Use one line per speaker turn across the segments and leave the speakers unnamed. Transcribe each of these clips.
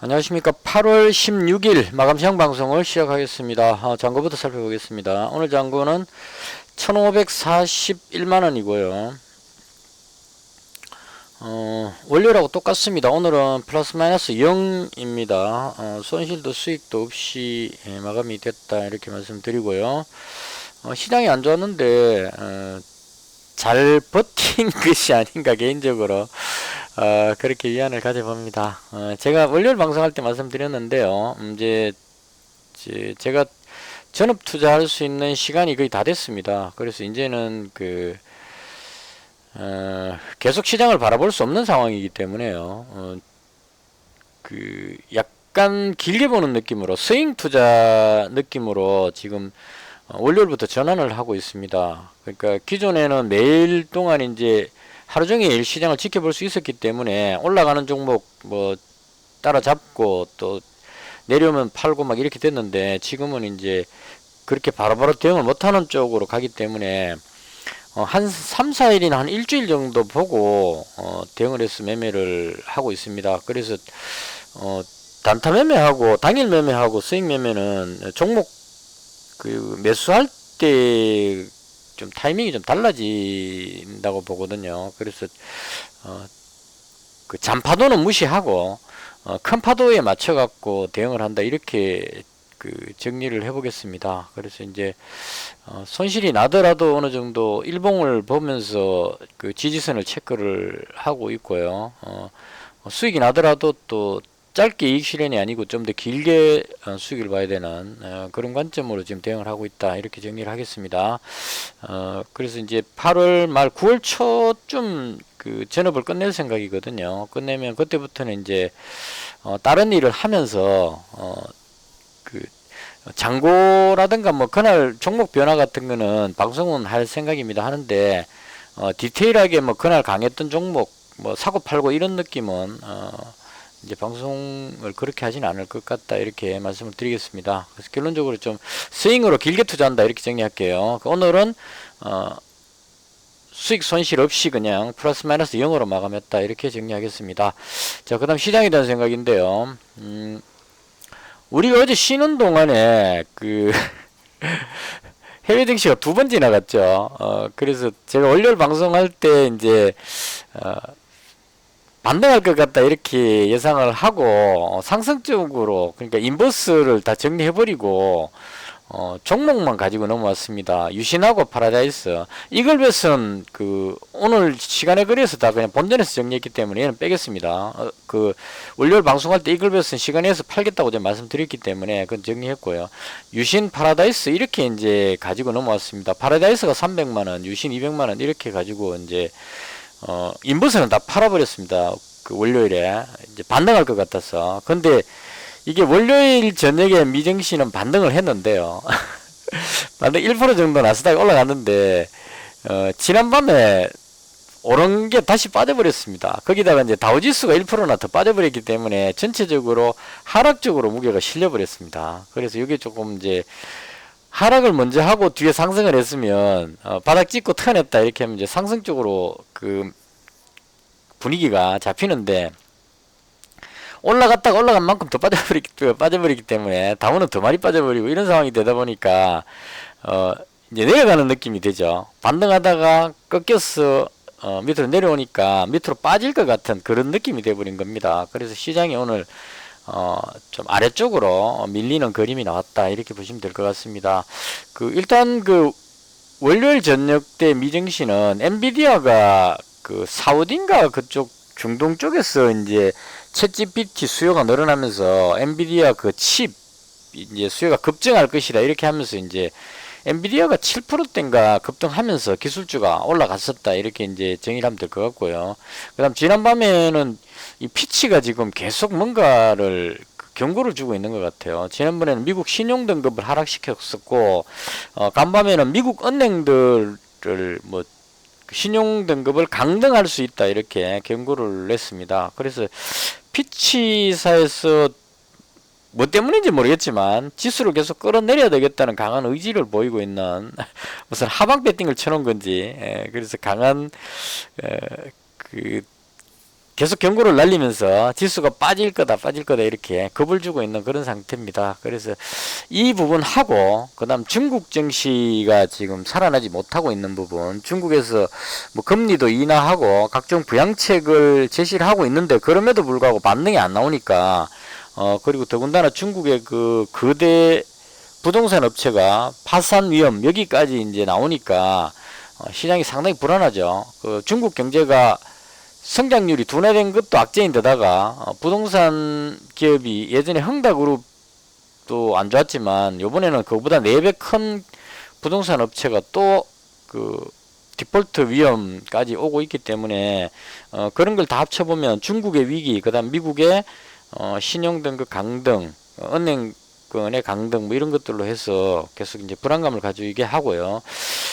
안녕하십니까. 8월 16일 마감 시장 방송을 시작하겠습니다. 어, 장고부터 살펴보겠습니다. 오늘 장고는 1541만원이고요. 어, 원료라고 똑같습니다. 오늘은 플러스 마이너스 0입니다. 어, 손실도 수익도 없이 예, 마감이 됐다. 이렇게 말씀드리고요. 어, 시장이 안 좋았는데, 어, 잘 버틴 것이 아닌가 개인적으로 어, 그렇게 위안을 가져봅니다. 어, 제가 월요일 방송할 때 말씀드렸는데요. 음, 이제, 이제 제가 전업 투자할 수 있는 시간이 거의 다 됐습니다. 그래서 이제는 그 어, 계속 시장을 바라볼 수 없는 상황이기 때문에요. 어, 그 약간 길게 보는 느낌으로 스윙 투자 느낌으로 지금 어, 월요일부터 전환을 하고 있습니다. 그러니까 기존에는 매일 동안 이제 하루 종일 시장을 지켜볼 수 있었기 때문에 올라가는 종목 뭐 따라잡고 또 내려오면 팔고 막 이렇게 됐는데 지금은 이제 그렇게 바로바로 대응을 못하는 쪽으로 가기 때문에 어, 한 3, 4일이나 한 일주일 정도 보고 어, 대응을 해서 매매를 하고 있습니다. 그래서 어, 단타 매매하고 당일 매매하고 수익 매매는 종목 그 매수할 때 좀 타이밍이 좀 달라진다고 보거든요. 그래서 어, 그 잔파도는 무시하고 어, 큰 파도에 맞춰 갖고 대응을 한다 이렇게 그 정리를 해보겠습니다. 그래서 이제 어, 손실이 나더라도 어느 정도 일봉을 보면서 그 지지선을 체크를 하고 있고요. 어, 수익이 나더라도 또 짧게 이익 실현이 아니고 좀 더 길게 어, 수익을 봐야 되는 어, 그런 관점으로 지금 대응을 하고 있다 이렇게 정리를 하겠습니다. 어, 그래서 이제 8월 말 9월 초쯤 그 전업을 끝낼 생각이거든요. 끝내면 그때부터는 이제 어, 다른 일을 하면서 어, 그 장고라든가 뭐 그날 종목 변화 같은 거는 방송은 할 생각입니다. 하는데 어, 디테일하게 뭐 그날 강했던 종목 뭐 사고 팔고 이런 느낌은 어, 이제 방송을 그렇게 하지는 않을 것 같다 이렇게 말씀을 드리겠습니다. 그래서 결론적으로 좀 스윙으로 길게 투자한다 이렇게 정리할게요. 그 오늘은 어, 수익 손실 없이 그냥 플러스 마이너스 0으로 마감했다 이렇게 정리하겠습니다. 자 그다음 시장에 대한 생각인데요. 음, 우리가 어제 쉬는 동안에 그 해외 증시가 두 번 지나갔죠. 어, 그래서 제가 월요일 방송할 때 이제 어, 반등할 것 같다 이렇게 예상을 하고 어, 상승적으로 그러니까 인버스를 다 정리해버리고 어, 종목만 가지고 넘어왔습니다. 유신하고 파라다이스 이글벳은 그 오늘 시간에 그래서 다 그냥 본전에서 정리했기 때문에 얘는 빼겠습니다. 어, 그 월요일 방송할 때 이글벳은 시간에서 팔겠다고 제가 말씀드렸기 때문에 그건 정리했고요. 유신 파라다이스 이렇게 이제 가지고 넘어왔습니다. 파라다이스가 300만 원, 유신 200만 원 이렇게 가지고 이제 어, 인버스는 다 팔아버렸습니다. 그 월요일에 이제 반등할 것 같아서. 근데 이게 월요일 저녁에 미정씨는 반등을 했는데요. 반등 1% 정도 나스닥이 올라갔는데 어, 지난밤에 오른 게 다시 빠져버렸습니다. 거기다가 이제 다우지수가 1%나 더 빠져버렸기 때문에 전체적으로 하락적으로 무게가 실려버렸습니다. 그래서 이게 조금 이제 하락을 먼저 하고 뒤에 상승을 했으면 어, 바닥 찍고 턴했다 이렇게 하면 이제 상승 쪽으로 그 분위기가 잡히는데 올라갔다가 올라간 만큼 더 빠져버리기, 빠져버리기 때문에 다운은 더 많이 빠져버리고 이런 상황이 되다 보니까 어 이제 내려가는 느낌이 되죠. 반등하다가 꺾여서 어 밑으로 내려오니까 밑으로 빠질 것 같은 그런 느낌이 돼버린 겁니다. 그래서 시장이 오늘 어, 좀 아래쪽으로 밀리는 그림이 나왔다. 이렇게 보시면 될 것 같습니다. 그, 일단 그, 월요일 저녁 때 미정시는 엔비디아가 그 사우딘가 그쪽 중동 쪽에서 이제 챗 GPT 수요가 늘어나면서 엔비디아 그 칩 이제 수요가 급증할 것이다. 이렇게 하면서 이제 엔비디아가 7%대인가 급등하면서 기술주가 올라갔었다. 이렇게 이제 정의를 하면 될 것 같고요. 그 다음 지난밤에는 이 피치가 지금 계속 뭔가를 그 경고를 주고 있는 것 같아요. 지난번에는 미국 신용 등급을 하락시켰었고, 어, 간밤에는 미국 은행들을 뭐 신용 등급을 강등할 수 있다 이렇게 경고를 냈습니다. 그래서 피치사에서 뭐 때문인지 모르겠지만 지수를 계속 끌어내려야 되겠다는 강한 의지를 보이고 있는 무슨 하방 배팅을 쳐놓은 건지 에, 그래서 강한 에, 그 계속 경고를 날리면서 지수가 빠질 거다 빠질 거다 이렇게 겁을 주고 있는 그런 상태입니다. 그래서 이 부분하고 그 다음 중국 증시가 지금 살아나지 못하고 있는 부분 중국에서 뭐 금리도 인하하고 각종 부양책을 제시를 하고 있는데 그럼에도 불구하고 반등이 안 나오니까 어 그리고 더군다나 중국의 그 거대 부동산 업체가 파산 위험 여기까지 이제 나오니까 어, 시장이 상당히 불안하죠. 그 중국 경제가 성장률이 둔화된 것도 악재인데다가 어, 부동산 기업이 예전에 흥다그룹 도 안 좋았지만 요번에는 그보다 4배 큰 부동산 업체가 또 그 디폴트 위험까지 오고 있기 때문에 어, 그런 걸 다 합쳐보면 중국의 위기 그 다음 미국의 어, 신용 등급 강등 어, 은행 건의 강등 뭐 이런 것들로 해서 계속 이제 불안감을 가지게 하고요.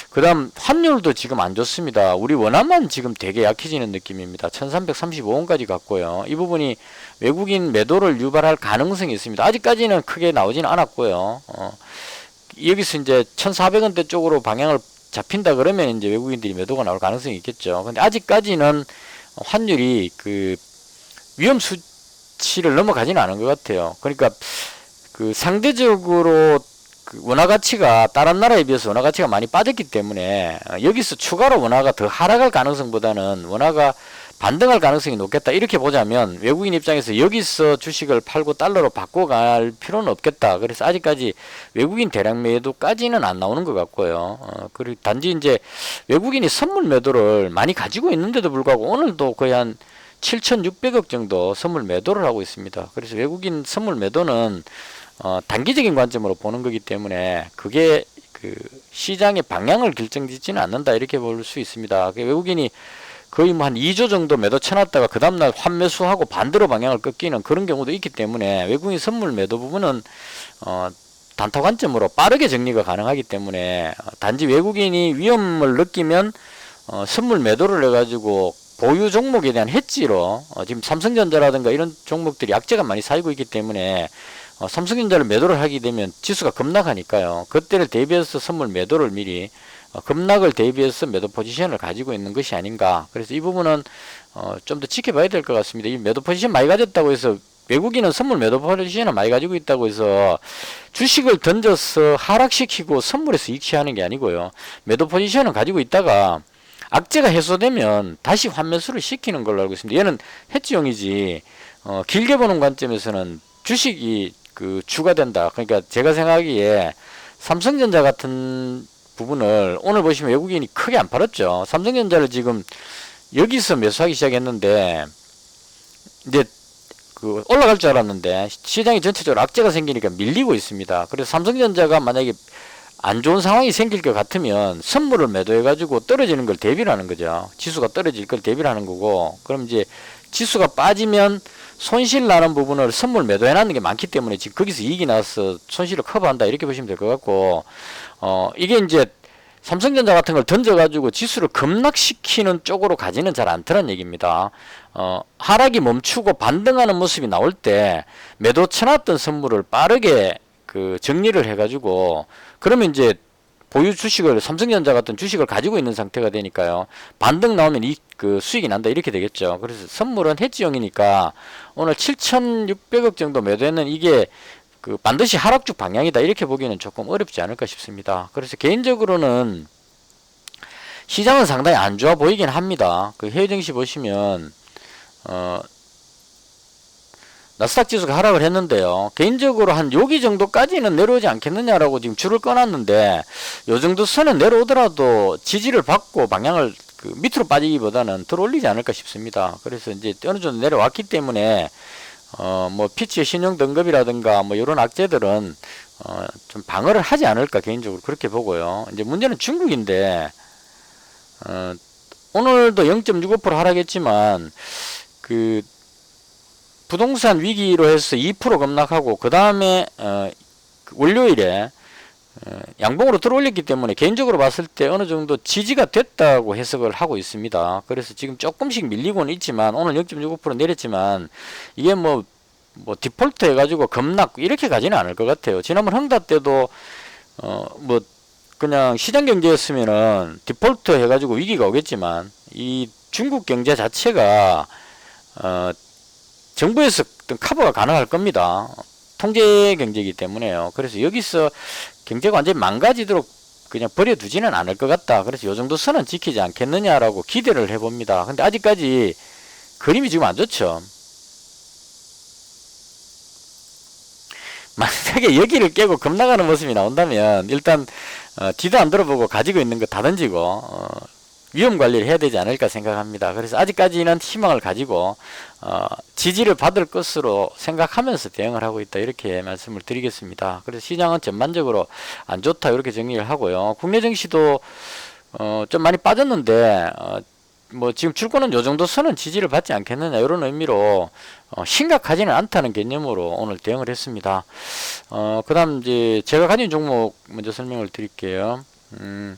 그다음 환율도 지금 안 좋습니다. 우리 원화만 지금 되게 약해지는 느낌입니다. 1335원까지 갔고요. 이 부분이 외국인 매도를 유발할 가능성이 있습니다. 아직까지는 크게 나오지는 않았고요. 어, 여기서 이제 1400원대 쪽으로 방향을 잡힌다 그러면 이제 외국인들이 매도가 나올 가능성이 있겠죠. 근데 아직까지는 환율이 그 위험 수치를 넘어가지는 않은 것 같아요. 그러니까 그 상대적으로 그 원화 가치가 다른 나라에 비해서 원화 가치가 많이 빠졌기 때문에 어, 여기서 추가로 원화가 더 하락할 가능성보다는 원화가 반등할 가능성이 높겠다. 이렇게 보자면 외국인 입장에서 여기서 주식을 팔고 달러로 바꿔갈 필요는 없겠다. 그래서 아직까지 외국인 대량 매도까지는 안 나오는 것 같고요. 어, 그리고 단지 이제 외국인이 선물 매도를 많이 가지고 있는데도 불구하고 오늘도 거의 한 7,600억 정도 선물 매도를 하고 있습니다. 그래서 외국인 선물 매도는 어, 단기적인 관점으로 보는 거기 때문에 그게 그 시장의 방향을 결정짓지는 않는다 이렇게 볼 수 있습니다. 그 외국인이 거의 뭐 한 2조 정도 매도 쳐놨다가 그 다음날 환매수하고 반대로 방향을 꺾이는 그런 경우도 있기 때문에 외국인 선물 매도 부분은 어, 단타 관점으로 빠르게 정리가 가능하기 때문에 어, 단지 외국인이 위험을 느끼면 어, 선물 매도를 해가지고 보유 종목에 대한 해지로 어, 지금 삼성전자라든가 이런 종목들이 약재가 많이 쌓이고 있기 때문에 어, 삼성전자를 매도를 하게 되면 지수가 급락하니까요. 그때를 대비해서 선물 매도를 미리 어, 급락을 대비해서 매도 포지션을 가지고 있는 것이 아닌가. 그래서 이 부분은 어, 좀 더 지켜봐야 될 것 같습니다. 이 매도 포지션 많이 가졌다고 해서 외국인은 선물 매도 포지션을 많이 가지고 있다고 해서 주식을 던져서 하락시키고 선물에서 이익취하는 게 아니고요. 매도 포지션을 가지고 있다가 악재가 해소되면 다시 환매수를 시키는 걸로 알고 있습니다. 얘는 해지용이지 어, 길게 보는 관점에서는 주식이 그 주가 된다. 그러니까 제가 생각하기에 삼성전자 같은 부분을 오늘 보시면 외국인이 크게 안 팔았죠. 삼성전자를 지금 여기서 매수하기 시작했는데 이제 그 올라갈 줄 알았는데 시장이 전체적으로 악재가 생기니까 밀리고 있습니다. 그래서 삼성전자가 만약에 안 좋은 상황이 생길 것 같으면 선물을 매도해 가지고 떨어지는 걸 대비를 하는 거죠. 지수가 떨어질 걸 대비를 하는 거고 그럼 이제 지수가 빠지면 손실 나는 부분을 선물 매도해 놨는 게 많기 때문에 지금 거기서 이익이 나서 손실을 커버한다 이렇게 보시면 될 것 같고 어 이게 이제 삼성전자 같은 걸 던져가지고 지수를 급락시키는 쪽으로 가지는 잘 않더란 얘기입니다. 어, 하락이 멈추고 반등하는 모습이 나올 때 매도 쳐놨던 선물을 빠르게 그 정리를 해가지고 그러면 이제 보유 주식을 삼성전자 같은 주식을 가지고 있는 상태가 되니까요. 반등 나오면 이 그 수익이 난다 이렇게 되겠죠. 그래서 선물은 해지용이니까 오늘 7,600억 정도 매도했는 이게 그 반드시 하락주 방향이다 이렇게 보기에는 조금 어렵지 않을까 싶습니다. 그래서 개인적으로는 시장은 상당히 안 좋아 보이긴 합니다. 그 해외 증시 보시면 어 나스닥 지수가 하락을 했는데요. 개인적으로 한 여기 정도까지는 내려오지 않겠느냐라고 지금 줄을 꺼놨는데 요 정도 선은 내려오더라도 지지를 받고 방향을 그 밑으로 빠지기보다는 들어올리지 않을까 싶습니다. 그래서 이제 어느 정도 내려왔기 때문에 어 뭐 피치의 신용 등급이라든가 뭐 이런 악재들은 어 좀 방어를 하지 않을까 개인적으로 그렇게 보고요. 이제 문제는 중국인데 어 오늘도 0.65% 하락했지만 그 부동산 위기로 해서 2% 급락하고 그 다음에 어, 월요일에 어, 양봉으로 들어올렸기 때문에 개인적으로 봤을 때 어느 정도 지지가 됐다고 해석을 하고 있습니다. 그래서 지금 조금씩 밀리고는 있지만 오늘 0.65% 내렸지만 이게 뭐, 뭐 디폴트 해가지고 급락 이렇게 가지는 않을 것 같아요. 지난번 흥다 때도 어 뭐 그냥 시장 경제였으면은 디폴트 해가지고 위기가 오겠지만 이 중국 경제 자체가 어, 정부에서 커버가 가능할 겁니다. 통제 경제이기 때문에요. 그래서 여기서 경제가 완전히 망가지도록 그냥 버려두지는 않을 것 같다. 그래서 요 정도 선은 지키지 않겠느냐라고 기대를 해봅니다. 근데 아직까지 그림이 지금 안 좋죠. 만약에 여기를 깨고 급나가는 모습이 나온다면 일단 어, 뒤도 안 들어보고 가지고 있는 거 다 던지고 어, 위험 관리를 해야 되지 않을까 생각합니다. 그래서 아직까지는 희망을 가지고 어, 지지를 받을 것으로 생각하면서 대응을 하고 있다 이렇게 말씀을 드리겠습니다. 그래서 시장은 전반적으로 안 좋다 이렇게 정리를 하고요. 국내 증시도 어, 좀 많이 빠졌는데 어, 뭐 지금 출구는 요 정도 선은 지지를 받지 않겠느냐 이런 의미로 어, 심각하지는 않다는 개념으로 오늘 대응을 했습니다. 어, 그다음 이제 제가 가진 종목 먼저 설명을 드릴게요. 음,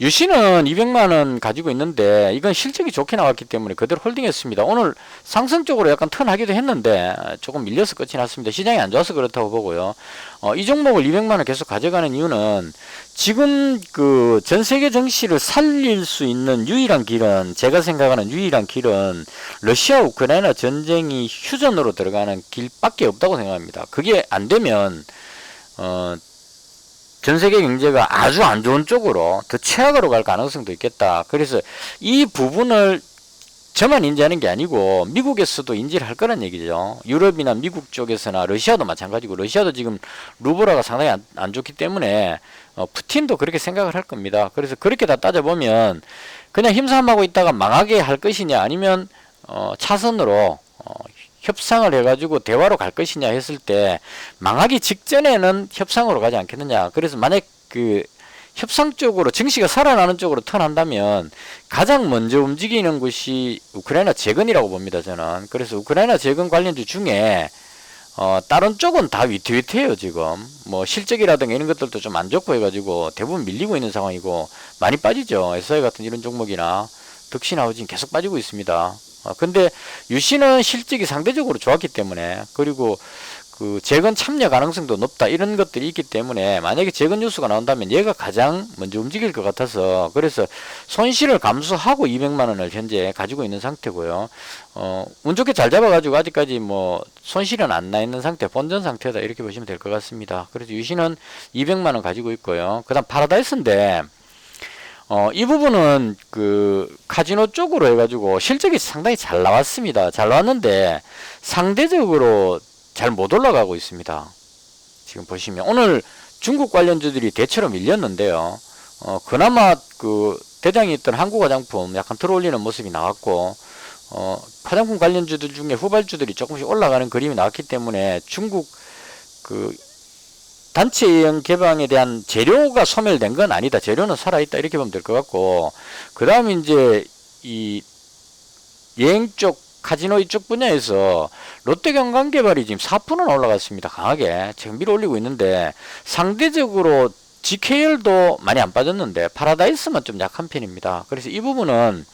유시는 200만 원 가지고 있는데 이건 실적이 좋게 나왔기 때문에 그대로 홀딩했습니다. 오늘 상승 쪽으로 약간 턴하기도 했는데 조금 밀려서 끝이 났습니다. 시장이 안 좋아서 그렇다고 보고요. 어, 이 종목을 200만 원 계속 가져가는 이유는 지금 그 전 세계 정시를 살릴 수 있는 유일한 길은 제가 생각하는 유일한 길은 러시아 우크라이나 전쟁이 휴전으로 들어가는 길밖에 없다고 생각합니다. 그게 안 되면 어, 전 세계 경제가 아주 안 좋은 쪽으로 더 최악으로 갈 가능성도 있겠다. 그래서 이 부분을 저만 인지하는 게 아니고 미국에서도 인지를 할 거란 얘기죠. 유럽이나 미국 쪽에서나 러시아도 마찬가지고 러시아도 지금 루브라가 상당히 안, 안 좋기 때문에 어, 푸틴도 그렇게 생각을 할 겁니다. 그래서 그렇게 다 따져보면 그냥 힘싸움하고 있다가 망하게 할 것이냐 아니면 어, 차선으로 어, 협상을 해가지고 대화로 갈 것이냐 했을 때 망하기 직전에는 협상으로 가지 않겠느냐. 그래서 만약 그 협상 쪽으로 증시가 살아나는 쪽으로 턴한다면 가장 먼저 움직이는 곳이 우크라이나 재건이라고 봅니다. 저는 그래서 우크라이나 재건 관련주 중에 어, 다른 쪽은 다 위태위태해요, 지금. 뭐, 실적이라든가 이런 것들도 좀 안 좋고 해가지고 대부분 밀리고 있는 상황이고, 많이 빠지죠. SI 같은 이런 종목이나, 덕신 하우징 계속 빠지고 있습니다. 어, 근데 유시는 실적이 상대적으로 좋았기 때문에, 그리고 그 재건 참여 가능성도 높다 이런 것들이 있기 때문에 만약에 재건 뉴스가 나온다면 얘가 가장 먼저 움직일 것 같아서 그래서 손실을 감수하고 200만 원을 현재 가지고 있는 상태고요. 어, 운 좋게 잘 잡아가지고 아직까지 뭐 손실은 안 나 있는 상태, 본전 상태다 이렇게 보시면 될 것 같습니다. 그래서 유시는 200만 원 가지고 있고요. 그다음 파라다이스인데 어, 이 부분은 그 카지노 쪽으로 해가지고 실적이 상당히 잘 나왔습니다. 잘 나왔는데 상대적으로 잘 못 올라가고 있습니다. 지금 보시면 오늘 중국 관련주들이 대체로 밀렸는데요. 어, 그나마 그 대장이 있던 한국 화장품 약간 들어올리는 모습이 나왔고 어, 화장품 관련주들 중에 후발주들이 조금씩 올라가는 그림이 나왔기 때문에 중국 그 단체형 개방에 대한 재료가 소멸된 건 아니다. 재료는 살아있다. 이렇게 보면 될 것 같고, 그 다음에 이제 이 여행 쪽, 카지노 이쪽 분야에서 롯데경관개발이 지금 4%는 올라갔습니다. 강하게. 지금 밀어 올리고 있는데, 상대적으로 GKL도 많이 안 빠졌는데, 파라다이스만 좀 약한 편입니다. 그래서 이 부분은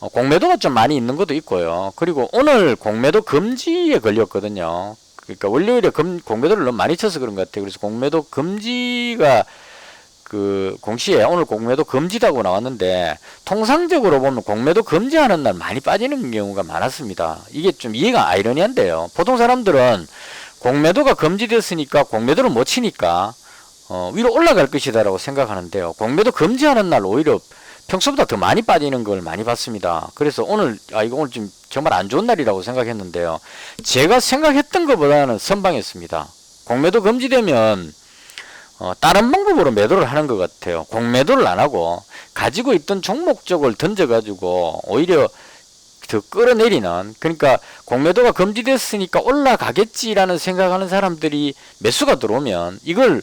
어, 공매도가 좀 많이 있는 것도 있고요. 그리고 오늘 공매도 금지에 걸렸거든요. 그러니까 월요일에 금, 공매도를 너무 많이 쳐서 그런 것 같아요. 그래서 공매도 금지가 그 공시에 오늘 공매도 금지다고 나왔는데 통상적으로 보면 공매도 금지하는 날 많이 빠지는 경우가 많았습니다. 이게 좀 이해가 아이러니한데요. 보통 사람들은 공매도가 금지됐으니까 공매도를 못 치니까 어, 위로 올라갈 것이다라고 생각하는데요. 공매도 금지하는 날 오히려 평소보다 더 많이 빠지는 걸 많이 봤습니다. 그래서 오늘 아 이거 오늘 좀 정말 안 좋은 날이라고 생각했는데요. 제가 생각했던 것보다는 선방했습니다. 공매도 금지되면 어, 다른 방법으로 매도를 하는 것 같아요. 공매도를 안 하고 가지고 있던 종목 쪽을 던져가지고 오히려 더 끌어내리는 그러니까 공매도가 금지됐으니까 올라가겠지라는 생각하는 사람들이 매수가 들어오면 이걸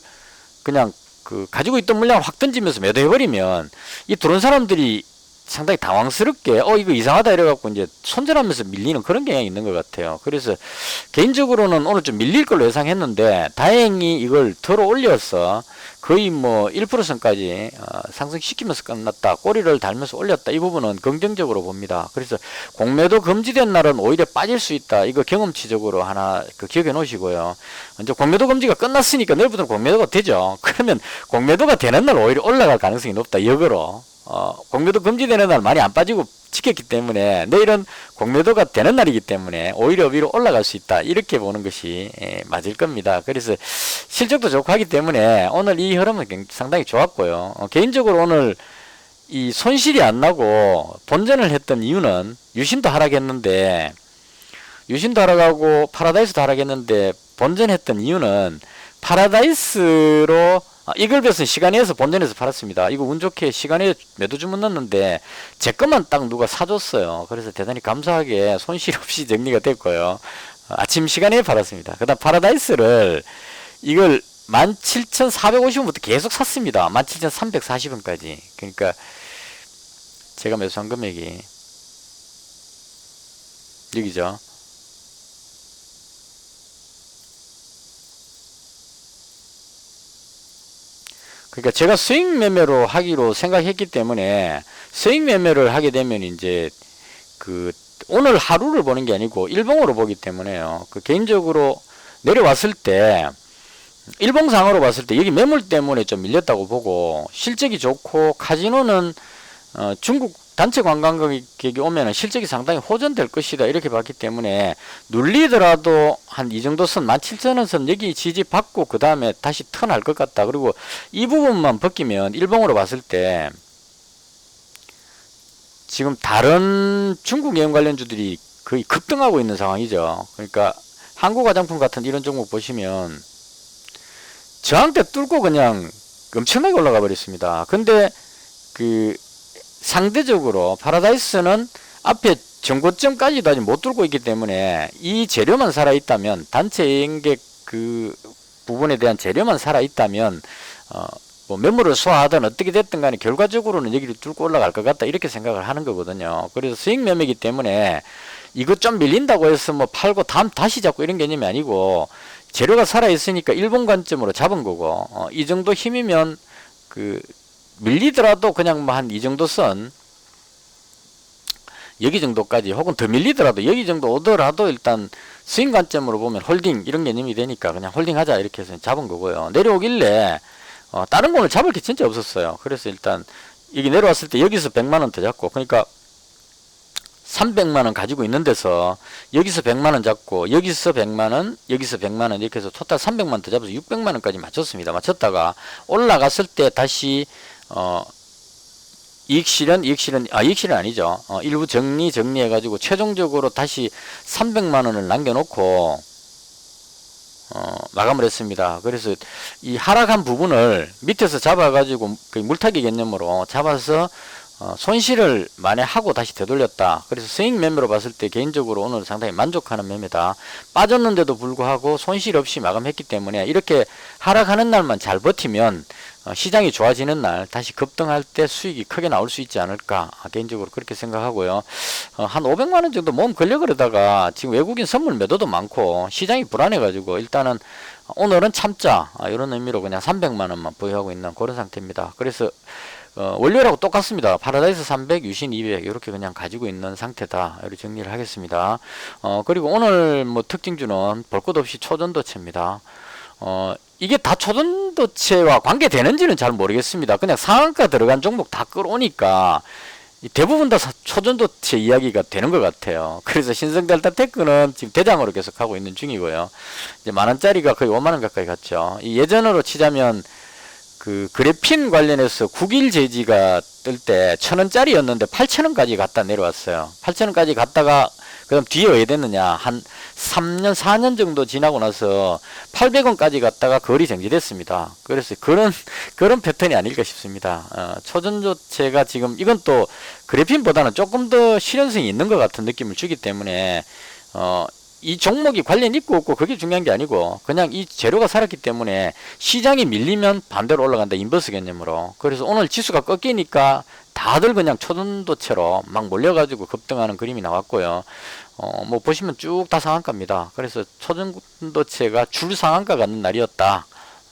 그냥 그 가지고 있던 물량을 확 던지면서 매도해버리면 이 들어온 사람들이 상당히 당황스럽게 어 이거 이상하다 이래갖고 이제 손절하면서 밀리는 그런 경향이 있는 것 같아요. 그래서 개인적으로는 오늘 좀 밀릴 걸로 예상했는데 다행히 이걸 들어 올려서 거의 뭐 1%선까지 어, 상승시키면서 끝났다. 꼬리를 달면서 올렸다. 이 부분은 긍정적으로 봅니다. 그래서 공매도 금지된 날은 오히려 빠질 수 있다. 이거 경험치적으로 하나 그 기억해 놓으시고요. 이제 공매도 금지가 끝났으니까 내일부터 공매도가 되죠. 그러면 공매도가 되는 날 오히려 올라갈 가능성이 높다. 역으로. 어, 공매도 금지되는 날 많이 안 빠지고 지켰기 때문에 내일은 공매도가 되는 날이기 때문에 오히려 위로 올라갈 수 있다 이렇게 보는 것이 예, 맞을 겁니다. 그래서 실적도 좋고 하기 때문에 오늘 이 흐름은 굉- 상당히 좋았고요. 어, 개인적으로 오늘 이 손실이 안 나고 본전을 했던 이유는 유신도 하락했는데 유신도 하락하고 파라다이스도 하락했는데 본전했던 이유는 파라다이스로 아, 이글벳은 시간에서 본전에서 팔았습니다. 이거 운 좋게 시간에 매도 주문 넣었는데 제 것만 딱 누가 사줬어요. 그래서 대단히 감사하게 손실 없이 정리가 됐고요. 어, 아침 시간에 팔았습니다. 그 다음 파라다이스를 이걸 17,450원부터 계속 샀습니다. 17,340원까지. 그러니까 제가 매수한 금액이 여기죠. 그러니까 제가 수익 매매로 하기로 생각했기 때문에 수익 매매를 하게 되면 이제 그 오늘 하루를 보는 게 아니고 일봉으로 보기 때문에요. 그 개인적으로 내려왔을 때 일봉상으로 봤을 때 여기 매물 때문에 좀 밀렸다고 보고 실적이 좋고 카지노는 어, 중국 단체 관광객이 오면은 실적이 상당히 호전될 것이다 이렇게 봤기 때문에 눌리더라도 한 이 정도 선 17,000원 선 여기 지지 받고 그 다음에 다시 턴할 것 같다. 그리고 이 부분만 벗기면 일봉으로 봤을 때 지금 다른 중국 여행 관련주들이 거의 급등하고 있는 상황이죠. 그러니까 한국 화장품 같은 이런 종목 보시면 저항대 뚫고 그냥 엄청나게 올라가 버렸습니다. 근데 그 상대적으로 파라다이스는 앞에 정고점까지도 아직 못 뚫고 있기 때문에 이 재료만 살아 있다면 단체 여행객 그 부분에 대한 재료만 살아 있다면 어, 뭐 매물을 소화하든 어떻게 됐든 간에 결과적으로는 여기를 뚫고 올라갈 것 같다 이렇게 생각을 하는 거거든요. 그래서 수익 매매이기 때문에 이거 좀 밀린다고 해서 뭐 팔고 다음 다시 잡고 이런 개념이 아니고 재료가 살아 있으니까 일본 관점으로 잡은 거고 어, 이 정도 힘이면 그 밀리더라도 그냥 뭐 한 이 정도 선 여기 정도까지 혹은 더 밀리더라도 여기 정도 오더라도 일단 스윙 관점으로 보면 홀딩 이런 개념이 되니까 그냥 홀딩 하자 이렇게 해서 잡은 거고요. 내려오길래 어, 다른 거는 잡을 게 진짜 없었어요. 그래서 일단 여기 내려왔을 때 여기서 100만 원 더 잡고 그러니까 300만 원 가지고 있는 데서 여기서 100만 원 잡고 여기서 100만 원, 여기서 100만 원 이렇게 해서 토탈 300만 원 더 잡아서 600만 원까지 맞췄습니다. 맞췄다가 올라갔을 때 다시 어 이익 실현, 아 이익 실현 아니죠. 어, 일부 정리 정리해 가지고 최종적으로 다시 300만 원을 남겨놓고 어, 마감을 했습니다. 그래서 이 하락한 부분을 밑에서 잡아가지고 그 물타기 개념으로 잡아서 어, 손실을 만회하고 다시 되돌렸다. 그래서 수익 매매로 봤을 때 개인적으로 오늘 상당히 만족하는 매매다. 빠졌는데도 불구하고 손실 없이 마감했기 때문에 이렇게 하락하는 날만 잘 버티면 어, 시장이 좋아지는 날 다시 급등할 때 수익이 크게 나올 수 있지 않을까 아, 개인적으로 그렇게 생각하고요. 어, 한 500만 원 정도 몸 걸려 그러다가 지금 외국인 선물 매도도 많고 시장이 불안해 가지고 일단은 오늘은 참자 아, 이런 의미로 그냥 300만 원만 보유하고 있는 그런 상태입니다. 그래서 어, 원료라고 똑같습니다. 파라다이스 300, 유신 200 이렇게 그냥 가지고 있는 상태다. 이렇게 정리를 하겠습니다. 어, 그리고 오늘 뭐 특징주는 볼 것 없이 초전도체입니다. 어, 이게 다 초전도체와 관계되는지는 잘 모르겠습니다. 그냥 상한가 들어간 종목 다 끌어오니까 이 대부분 다 사- 초전도체 이야기가 되는 것 같아요. 그래서 신성델타 테크는 지금 대장으로 계속 하고 있는 중이고요. 이제 만 원짜리가 거의 5만 원 가까이 갔죠. 이 예전으로 치자면 그 그래핀 관련해서 국일 제지가 뜰 때 천 원짜리였는데 8천 원까지 갔다 내려왔어요. 8천 원까지 갔다가 그럼 뒤에 왜 됐느냐? 한 3년, 4년 정도 지나고 나서 800원까지 갔다가 거리 정지됐습니다. 그래서 그런 그런 패턴이 아닐까 싶습니다. 어, 초전조체가 지금 이건 또 그래핀보다는 조금 더 실현성이 있는 것 같은 느낌을 주기 때문에 어, 이 종목이 관련 있고 없고 그게 중요한 게 아니고 그냥 이 재료가 살았기 때문에 시장이 밀리면 반대로 올라간다 인버스 개념으로 그래서 오늘 지수가 꺾이니까 다들 그냥 초전도체로 막 몰려가지고 급등하는 그림이 나왔고요 어 뭐 보시면 쭉 다 상한가입니다. 그래서 초전도체가 줄 상한가 갖는 날이었다.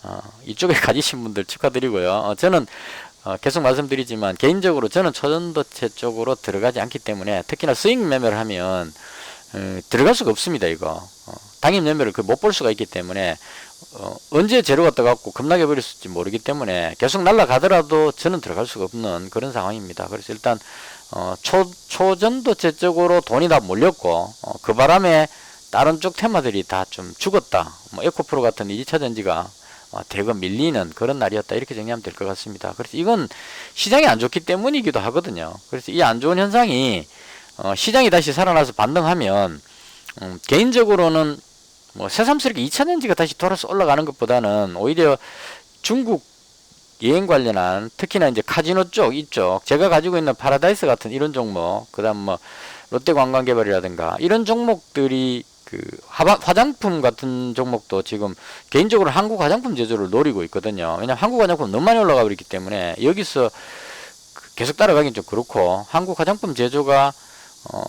어, 이쪽에 가지신 분들 축하드리고요. 어, 저는 어, 계속 말씀드리지만 개인적으로 저는 초전도체 쪽으로 들어가지 않기 때문에 특히나 스윙 매매를 하면 에, 들어갈 수가 없습니다 이거. 어, 당입 매매를 그 못 볼 수가 있기 때문에 어, 언제 재료가 떠갖고 급락해 버렸을지 모르기 때문에 계속 날아가더라도 저는 들어갈 수가 없는 그런 상황입니다. 그래서 일단 어, 초, 초전도체 쪽으로 돈이 다 몰렸고 어, 그 바람에 다른 쪽 테마들이 다 좀 죽었다. 뭐 에코프로 같은 2차 전지가 어, 대거 밀리는 그런 날이었다. 이렇게 정리하면 될 것 같습니다. 그래서 이건 시장이 안 좋기 때문이기도 하거든요. 그래서 이 안 좋은 현상이 어, 시장이 다시 살아나서 반등하면 음, 개인적으로는 뭐 새삼스럽게 2차 전지가 다시 돌아서 올라가는 것보다는 오히려 중국 여행 관련한 특히나 이제 카지노 쪽 이쪽 제가 가지고 있는 파라다이스 같은 이런 종목 그다음 뭐 롯데 관광개발이라든가 이런 종목들이 그 화장품 같은 종목도 지금 개인적으로 한국 화장품 제조를 노리고 있거든요. 왜냐면 한국 화장품 너무 많이 올라가 버렸기 때문에 여기서 그 계속 따라가긴 좀 그렇고 한국 화장품 제조가 어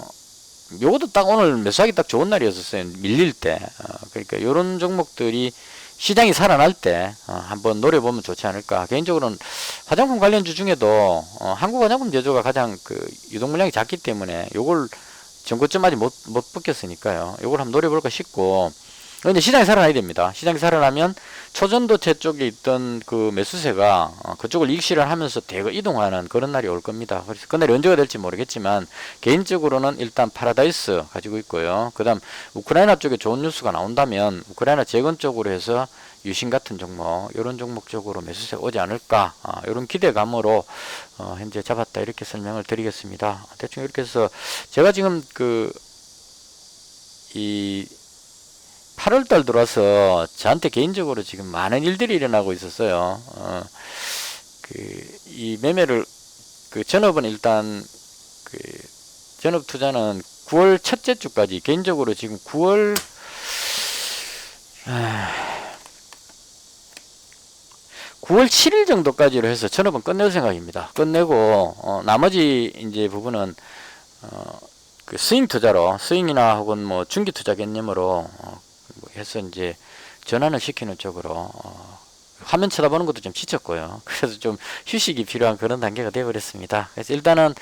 요것도 딱 오늘 매수하기 딱 좋은 날이었었어요. 밀릴 때. 어, 그러니까 요런 종목들이 시장이 살아날 때 어, 한번 노려보면 좋지 않을까. 개인적으로는 화장품 관련주 중에도 어, 한국 화장품 제조가 가장 그 유동 물량이 작기 때문에 요걸 전고점 아직 못, 못 붙겠으니까요. 요걸 한번 노려볼까 싶고. 근데 시장이 살아나야 됩니다. 시장이 살아나면 초전도체 쪽에 있던 그 매수세가 어, 그쪽을 일시를 하면서 대거 이동하는 그런 날이 올 겁니다. 그래서 그 날이 언제가 될지 모르겠지만 개인적으로는 일단 파라다이스 가지고 있고요. 그 다음 우크라이나 쪽에 좋은 뉴스가 나온다면 우크라이나 재건 쪽으로 해서 유신 같은 종목 이런 종목 쪽으로 매수세가 오지 않을까 아, 이런 기대감으로 어, 현재 잡았다 이렇게 설명을 드리겠습니다. 대충 이렇게 해서 제가 지금 그이 8월달 들어와서 저한테 개인적으로 지금 많은 일들이 일어나고 있었어요. 어, 그, 이 매매를, 그 전업은 일단, 그, 전업 투자는 9월 첫째 주까지, 개인적으로 지금 9월, 아, 9월 7일 정도까지로 해서 전업은 끝낼 생각입니다. 끝내고, 어, 나머지 이제 부분은, 어, 그 스윙 투자로, 스윙이나 혹은 뭐 중기 투자 개념으로, 어, 뭐 해서 이제 전환을 시키는 쪽으로 어, 화면 쳐다보는 것도 좀 지쳤고요. 그래서 좀 휴식이 필요한 그런 단계가 되어버렸습니다. 그래서 일단은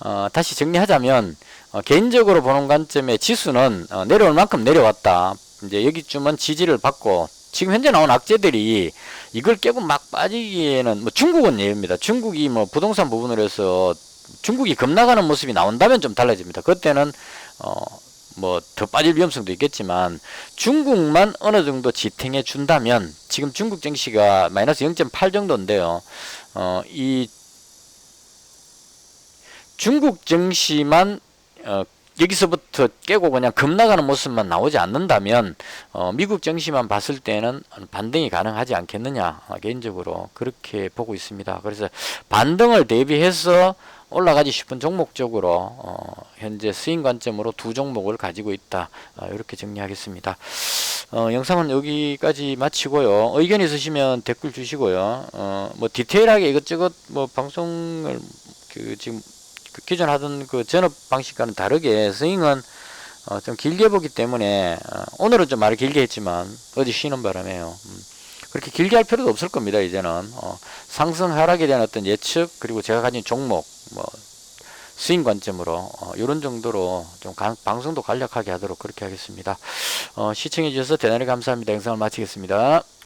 어, 다시 정리하자면 어, 개인적으로 보는 관점에 지수는 어, 내려올 만큼 내려왔다. 이제 여기쯤은 지지를 받고 지금 현재 나온 악재들이 이걸 깨고 막 빠지기에는 뭐 중국은 예입니다. 중국이 뭐 부동산 부분으로 해서 중국이 급나가는 모습이 나온다면 좀 달라집니다. 그때는 어, 뭐 더 빠질 위험성도 있겠지만 중국만 어느 정도 지탱해 준다면 지금 중국 증시가 마이너스 0.8 정도인데요. 어, 이 중국 증시만 어, 여기서부터 깨고 그냥 급나가는 모습만 나오지 않는다면 어, 미국 증시만 봤을 때는 반등이 가능하지 않겠느냐 어, 개인적으로 그렇게 보고 있습니다. 그래서 반등을 대비해서 올라가지 싶은 종목 적으로 어, 현재 스윙 관점으로 두 종목을 가지고 있다. 어, 이렇게 정리하겠습니다. 어, 영상은 여기까지 마치고요. 의견 있으시면 댓글 주시고요. 어, 뭐 디테일하게 이것저것 뭐 방송을 그 지금 그 기존 하던 그 전업 방식과는 다르게 스윙은 어, 좀 길게 보기 때문에 어, 오늘은 좀 말을 길게 했지만 어디 쉬는 바람에요. 음. 그렇게 길게 할 필요도 없을 겁니다. 이제는 어, 상승 하락에 대한 어떤 예측 그리고 제가 가진 종목 뭐 스윙 관점으로 어, 이런 정도로 좀 강, 방송도 간략하게 하도록 그렇게 하겠습니다. 어, 시청해 주셔서 대단히 감사합니다. 영상을 마치겠습니다.